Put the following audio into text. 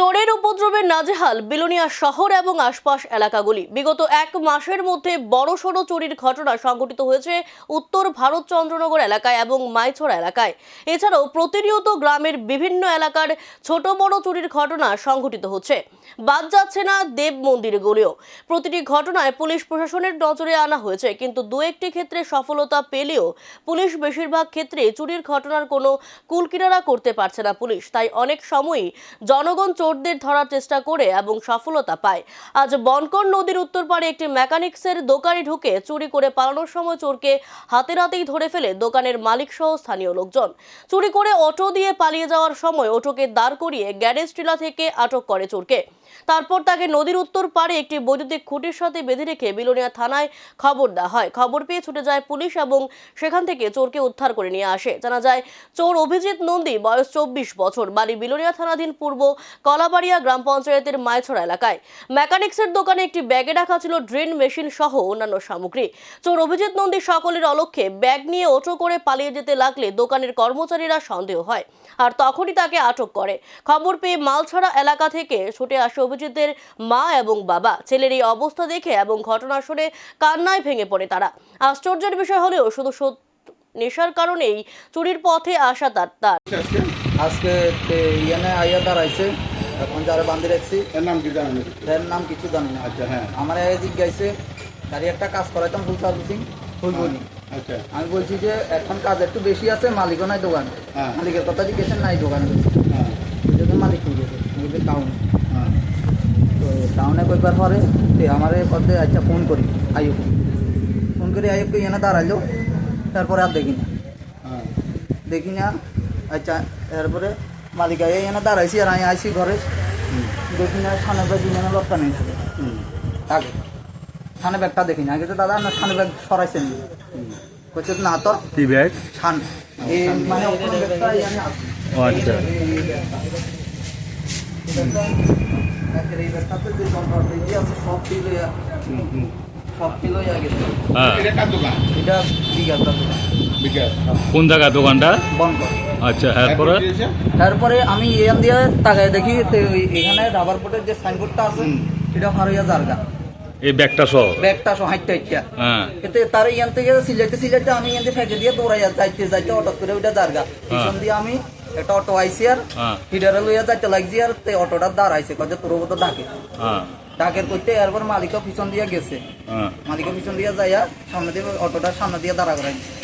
চোরের উপদ্রবে নাজেহাল বিলোনিয়া শহর এবং আশপাশ এলাকাগুলি। বিগত এক মাসের মধ্যে বড়সড় চুরির ঘটনা সংঘটিত হয়েছে উত্তর ভারত চন্দ্রনগর এলাকায় এবং মাইছড়া এলাকায়। এছাড়াও প্রতিনিয়ত গ্রামের বিভিন্ন এলাকার ছোট বড় চুরির ঘটনা সংঘটিত হচ্ছে। বাদ যাচ্ছে না দেব মন্দিরগুলিও প্রতিটি ঘটনায় পুলিশ প্রশাসনের নজরে আনা হয়েছে, কিন্তু দু একটি ক্ষেত্রে সফলতা পেলেও পুলিশ বেশিরভাগ ক্ষেত্রে চুরির ঘটনার কোনো কুলকিনারা করতে পারছে না পুলিশ। তাই অনেক সময়ই জনগণ চোরদের ধরার চেষ্টা করে এবং সফলতা পায়। আজ বনকর নদীর উত্তর পাড়ে একটি মেকানিক্সের দোকানে ঢুকে চুরি করে পালানোর সময় চোরকে হাতে নাতেই ধরে ফেলে দোকানের মালিক সহ স্থানীয় লোকজন। চুরি করে অটো দিয়ে পালিয়ে যাওয়ার সময় অটোকে দাঁড় করিয়ে গ্যারেজ টিলা থেকে আটক করে চোরকে। তারপর তাকে নদীর উত্তর পাড়ে একটি বৈদ্যুতিক খুঁটির সাথে বেঁধে রেখে বিলোনিয়া থানায় খবর দেওয়া হয়। খবর পেয়ে ছুটে যায় পুলিশ এবং সেখান থেকে চোরকে উদ্ধার করে নিয়ে আসে। জানা যায়, চোর অভিজিৎ নন্দী, বয়স চব্বিশ বছর। বাড়ি বিলোনিয়া থানাধীন পূর্ব কলাবাড়িয়া গ্রাম পঞ্চায়েতের মায়ছড়া এলাকায় মেকানিক্সের দোকানে একটি ব্যাগে রাখা ছিল ড্রেন মেশিন সহ অন্যান্য সামগ্রী। চোর অভিজিৎ নন্দী সকলের অলক্ষ্যে ব্যাগ নিয়ে অটো করে পালিয়ে যেতে লাগলে দোকানের কর্মচারীরা সন্দেহ হয়, আর তখনই তাকে আটক করে। খবর পেয়ে মালছড়া এলাকা থেকে ছুটে আসে অভিজিতের মা এবং বাবা। ছেলের এই অবস্থা দেখে এবং ঘটনা শুনে কান্নায় ভেঙে পড়ে তারা। আশ্চর্যের বিষয় হলেও শুধু নেশার কারণেই চুরির পথে আসা তার তার। আজকে ইয়ানে আইয়া দাঁড়াইছে। এখন যারা বান্ধি রাখছি এর নাম কি জানেন? এর নাম কিছু জানি না। আচ্ছা হ্যাঁ। আমার এই জিজ্ঞাসে গাড়ি একটা কাজ করাইতাম ফুল সার্ভিসিং? ফুল বলি আচ্ছা। আমি বলছি যে এখন কাজ একটু বেশি আছে মালিকও নাই দোকানে। হ্যাঁ। মালিকের কথা জিজ্ঞেসেন নাই দোকানে। হ্যাঁ। বুঝেছে মালিক হয়ে গেছে। বুঝে টাউনে। হ্যাঁ। তো টাউনে কইবার পরে আমার পথে আচ্ছা ফোন করি আইব ফোন করি আইব এনে দাঁড়াইলো। তারপরে আর দেখি না হ্যাঁ। দেখি না আচ্ছা এরপরে মালিক আই এনে দাঁড়াইছি আর আমি আইসি ঘরে। দেখি না সামনে ব্যাগ দিনে লোকটা নেই। থাকে আগে। সামনে ব্যাগটা দেখি না আগে তো দাদা আপনার সামনে ব্যাগ সরাইছেন। কইছে না তো। কি ব্যাগ? এই মানে আচ্ছা। এই ব্যাগটা। এই ব্যাগটা- এই যে সব হ্যাঁ। কোন জায়গা দোকানটা? আচ্ছা এরপরে? দিয়েছে? তারপরে আমি এখান দিয়ে তাকায় দেখি এখানে রাবার বোর্ডের যে সাইনবোর্ডটা আছে। এটা হারইয়া জারগা। এই ব্যাগটা সহ? ব্যাগটা সহ হাইটটা হাইটটা। হ্যাঁ। এতে তার ইয়ান থেকে সিলাইতে সিলাইতে আমি ইয়ান থেকে ফেঁকে দিয়ে দৌড়াইয়া যাইতে যাইতে অটো করে ওইটা জারগা। পিছন দিয়ে আমি একটা অটো আইসি আর হ্যাঁ। হিডারে লইয়া যাইতে লাগছি আর তে অটোটা দাঁড়াইছে কয়ে তোর মতো ডাকে হ্যাঁ। ডাকের করতে এরপর মালিকও পিছন দিয়ে গেছে। হ্যাঁ। মালিকও পিছন দিয়ে যাইয়া সামনে দিয়ে অটোটা সামনে দিয়ে দাঁড়া করাইছে।